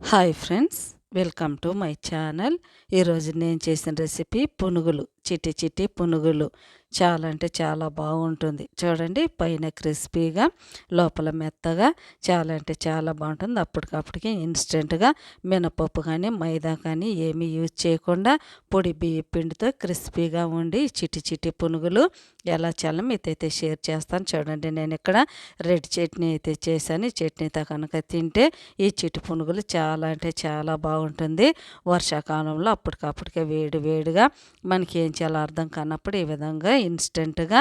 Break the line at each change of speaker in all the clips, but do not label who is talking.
Hi friends welcome to my channel. ఈరోజు నేను చేసిన రెసిపీ పునుగులు చిట్టి చిట్టి పునుగులు. చాలా అంటే చాలా బాగుంటుంది. చూడండి పైన క్రిస్పీగా లోపల మెత్తగా చాలా అంటే చాలా బాగుంటుంది. అప్పటికప్పటికి ఇన్స్టెంట్గా మినపప్పు కానీ మైదా కానీ ఏమీ యూజ్ చేయకుండా పొడి బియ్య పిండితో క్రిస్పీగా ఉండి చిటి చిటి పునుగులు ఎలా చేయాలో మీతైతే షేర్ చేస్తాను. చూడండి నేను ఇక్కడ రెడ్ చట్నీ అయితే చేశాను. చట్నీతో కనుక తింటే ఈ చిటి పునుగులు చాలా అంటే చాలా బాగుంటుంది. వర్షాకాలంలో అప్పటికప్పటికే వేడి వేడిగా మనకి ఏం చేయాలో అర్థం కానప్పుడు ఈ విధంగా ఇన్స్టెంట్గా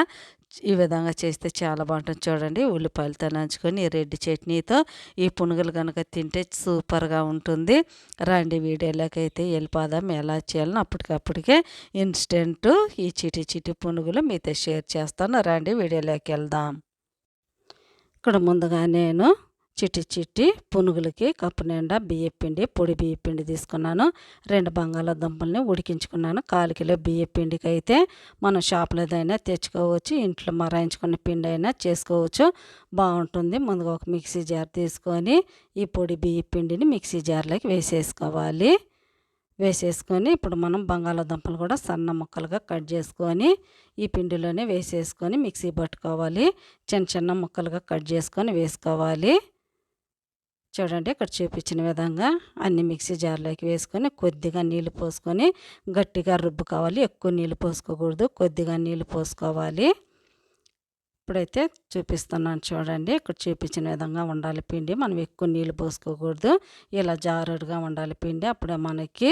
ఈ విధంగా చేస్తే చాలా బాగుంటుంది. చూడండి ఉల్లిపాయలతో నంచుకొని రెడ్ చట్నీతో ఈ పునుగులు కనుక తింటే సూపర్గా ఉంటుంది. రండి వీడియోలోకి అయితే వెళ్ళిపోదాం. ఎలా చేయాలని అప్పటికప్పటికే ఇన్స్టెంట్ ఈ చిటి చిటి పునుగులు మీతో షేర్ చేస్తాను. రండి వీడియోలోకి వెళ్దాం. ఇక్కడ ముందుగా నేను చిట్టి చిట్టి పునుగులకి కప్పు నిండా బియ్యపిండి పొడి బియ్యపిండి తీసుకున్నాను. రెండు బంగాళాదుంపల్ని ఉడికించుకున్నాను. కాలు కిలో బియ్యపిండికి అయితే మనం షాప్లోదైనా తెచ్చుకోవచ్చు ఇంట్లో మరాయించుకున్న పిండి అయినా చేసుకోవచ్చు. బాగుంటుంది. ముందుగా ఒక మిక్సీ జార్ తీసుకొని ఈ పొడి బియ్యపిండిని మిక్సీ జార్లోకి వేసేసుకోవాలి. వేసేసుకొని ఇప్పుడు మనం బంగాళాదుంపలు కూడా సన్న ముక్కలుగా కట్ చేసుకొని ఈ పిండిలోనే వేసేసుకొని మిక్సీ పట్టుకోవాలి. చిన్న చిన్న ముక్కలుగా కట్ చేసుకొని వేసుకోవాలి. చూడండి ఇక్కడ చూపించిన విధంగా అన్ని మిక్సీ జార్లోకి వేసుకొని కొద్దిగా నీళ్ళు పోసుకొని గట్టిగా రుబ్బుకోవాలి. ఎక్కువ నీళ్ళు పోసుకోకూడదు కొద్దిగా నీళ్ళు పోసుకోవాలి. ఇప్పుడైతే చూపిస్తున్నాను చూడండి ఇక్కడ చూపించిన విధంగా ఉండాలి పిండి. మనం ఎక్కువ నీళ్ళు పోసుకోకూడదు ఇలా జారుడుగా ఉండాలి పిండి. అప్పుడే మనకి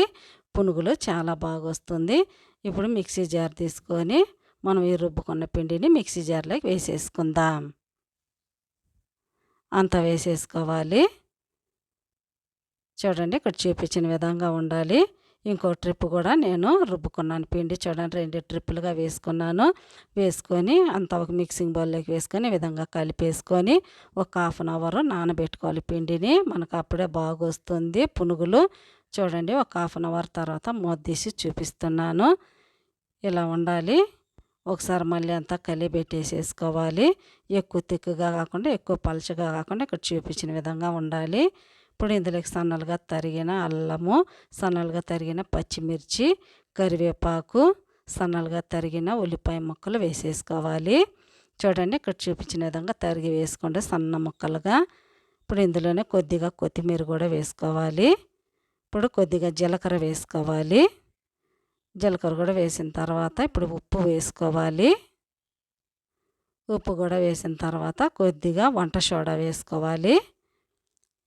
పునుగులు చాలా బాగా వస్తుంది. ఇప్పుడు మిక్సీ జార్ తీసుకొని మనం ఈ రుబ్బుకున్న పిండిని మిక్సీ జార్లోకి వేసేసుకుందాం. అంతా వేసేసుకోవాలి. చూడండి ఇక్కడ చూపించిన విధంగా ఉండాలి. ఇంకో ట్రిప్ కూడా నేను రుబ్బుకున్నాను. పిండి చూడండి రెండు ట్రిప్పులుగా వేసుకున్నాను. వేసుకొని అంత ఒక మిక్సింగ్ బౌల్లోకి వేసుకొని విధంగా కలిపేసుకొని ఒక హాఫ్ అన్ అవర్ నానబెట్టుకోవాలి పిండిని. మనకు అప్పుడే బాగా వస్తుంది పునుగులు. చూడండి ఒక హాఫ్ అన్ అవర్ తర్వాత మొద్దీసి చూపిస్తున్నాను. ఇలా ఉండాలి. ఒకసారి మళ్ళీ అంతా కలిపెట్టేసేసుకోవాలి ఎక్కువ తిక్కుగా కాకుండా ఎక్కువ పలచగా కాకుండా ఇక్కడ చూపించిన విధంగా ఉండాలి. ఇప్పుడు ఇందులోకి సన్నలుగా తరిగిన అల్లము సన్నలుగా తరిగిన పచ్చిమిర్చి కరివేపాకు సన్నలుగా తరిగిన ఉల్లిపాయ ముక్కలు వేసేసుకోవాలి. చూడండి ఇక్కడ చూపించిన విధంగా తరిగి వేసుకోండి సన్న ముక్కలుగా. ఇప్పుడు ఇందులోనే కొద్దిగా కొత్తిమీర కూడా వేసుకోవాలి. ఇప్పుడు కొద్దిగా జీలకర్ర వేసుకోవాలి. జీలకర్ర కూడా వేసిన తర్వాత ఇప్పుడు ఉప్పు వేసుకోవాలి. ఉప్పు కూడా వేసిన తర్వాత కొద్దిగా వంట సోడా వేసుకోవాలి.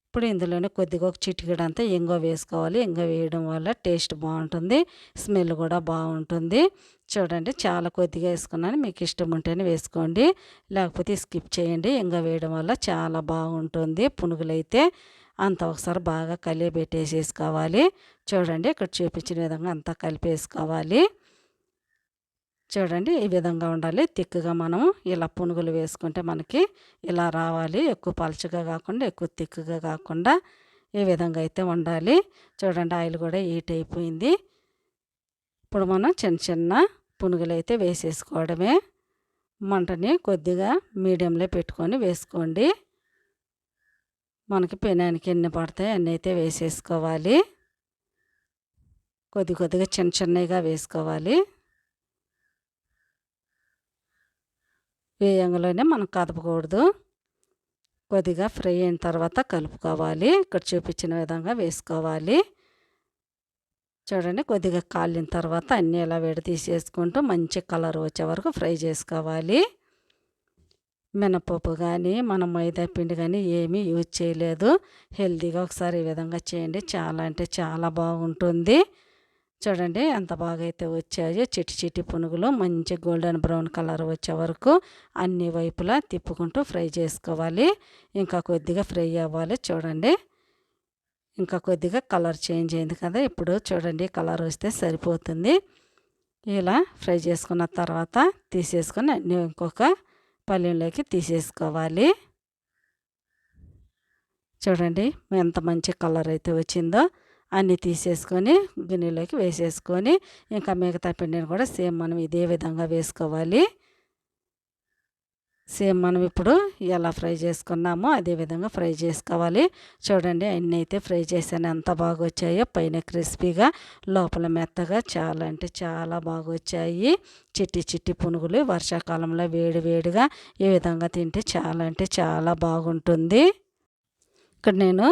ఇప్పుడు ఇందులోనే కొద్దిగా ఒక చిటికెడంతా ఇంగో వేసుకోవాలి. ఇంగో వేయడం వల్ల టేస్ట్ బాగుంటుంది. స్మెల్ కూడా బాగుంటుంది. చూడండి చాలా కొద్దిగా వేసుకున్నాను. మీకు ఇష్టం ఉంటేనే వేసుకోండి. లేకపోతే స్కిప్ చేయండి. ఇంగో వేయడం వల్ల చాలా బాగుంటుంది. పునుగులైతే అంత ఒకసారి బాగా కలిపెట్టేసేసుకోవాలి చూడండి ఇక్కడ చూపించిన విధంగా అంతా కలిపేసుకోవాలి. చూడండి ఈ విధంగా ఉండాలి. తిక్కుగా మనం ఇలా పునుగులు వేసుకుంటే మనకి ఇలా రావాలి. ఎక్కువ పలుచగా కాకుండా ఎక్కువ తిక్కుగా కాకుండా ఈ విధంగా అయితే ఉండాలి. చూడండి ఆయిల్ కూడా హీట్ అయిపోయింది. ఇప్పుడు మనం చిన్న చిన్న పునుగులు అయితే వేసేసుకోవడమే. మంటని కొద్దిగా మీడియంలో పెట్టుకొని వేసుకోండి. మనకి పెనానికి ఎన్ని పడతాయి అన్నీ అయితే వేసేసుకోవాలి. కొద్ది కొద్దిగా చిన్న చిన్నగా వేసుకోవాలి. వేయంగానే మనం కదపకూడదు. కొద్దిగా ఫ్రై అయిన తర్వాత కలుపుకోవాలి. ఇక్కడ చూపించిన విధంగా వేసుకోవాలి. చూడండి కొద్దిగా కాలిన తర్వాత అన్నీ ఇలా విడతీసేసుకుంటూ మంచి కలర్ వచ్చే వరకు ఫ్రై చేసుకోవాలి. మినపప్పు కానీ మనం మైదా పిండి కానీ ఏమీ యూజ్ చేయలేదు. హెల్తీగా ఒకసారి ఈ విధంగా చేయండి. చాలా అంటే చాలా బాగుంటుంది. చూడండి ఎంత బాగా అయితే వచ్చాయో చిట్టి చిట్టి పునుగులు మంచి గోల్డెన్ బ్రౌన్ కలర్ వచ్చే వరకు అన్ని వైపులా తిప్పుకుంటూ ఫ్రై చేసుకోవాలి. ఇంకా కొద్దిగా ఫ్రై అవ్వాలి చూడండి. ఇంకా కొద్దిగా కలర్ చేంజ్ అయింది కదా ఇప్పుడు చూడండి కలర్ వస్తే సరిపోతుంది. ఇలా ఫ్రై చేసుకున్న తర్వాత తీసేసుకొని అన్ని ఇంకొక పల్లెంలోకి తీసేసుకోవాలి. చూడండి ఎంత మంచి కలర్ అయితే వచ్చిందో. అన్నీ తీసేసుకొని గిన్నెలోకి వేసేసుకొని ఇంకా మిగతా పిండిని కూడా సేమ్ మనం ఇదే విధంగా వేసుకోవాలి. సేమ్ మనం ఇప్పుడు ఎలా ఫ్రై చేసుకున్నామో అదే విధంగా ఫ్రై చేసుకోవాలి. చూడండి అన్నీ అయితే ఫ్రై చేశాను. ఎంత బాగా వచ్చాయో పైన క్రిస్పీగా లోపల మెత్తగా చాలా అంటే చాలా బాగా వచ్చాయి చిట్టి చిట్టి పునుగులు వర్షాకాలంలో వేడి వేడిగా ఈ విధంగా తింటే చాలా అంటే చాలా బాగుంటుంది. ఇక్కడ నేను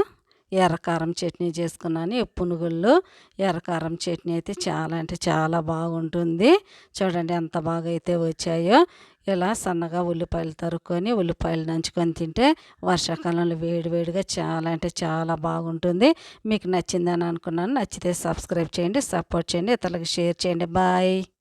ఎర్రకారం చట్నీ చేసుకున్నాను. ఈ పునుగుల్లో ఎర్రకారం చట్నీ అయితే చాలా అంటే చాలా బాగుంటుంది. చూడండి ఎంత బాగా అయితే వచ్చాయో. ఇలా సన్నగా ఉల్లిపాయలు తరుక్కొని ఉల్లిపాయలు నంచుకొని తింటే వర్షాకాలంలో వేడివేడిగా చాలా అంటే చాలా బాగుంటుంది. మీకు నచ్చిందని అనుకున్నాను. నచ్చితే సబ్స్క్రైబ్ చేయండి సపోర్ట్ చేయండి ఇతరులకు షేర్ చేయండి. బాయ్.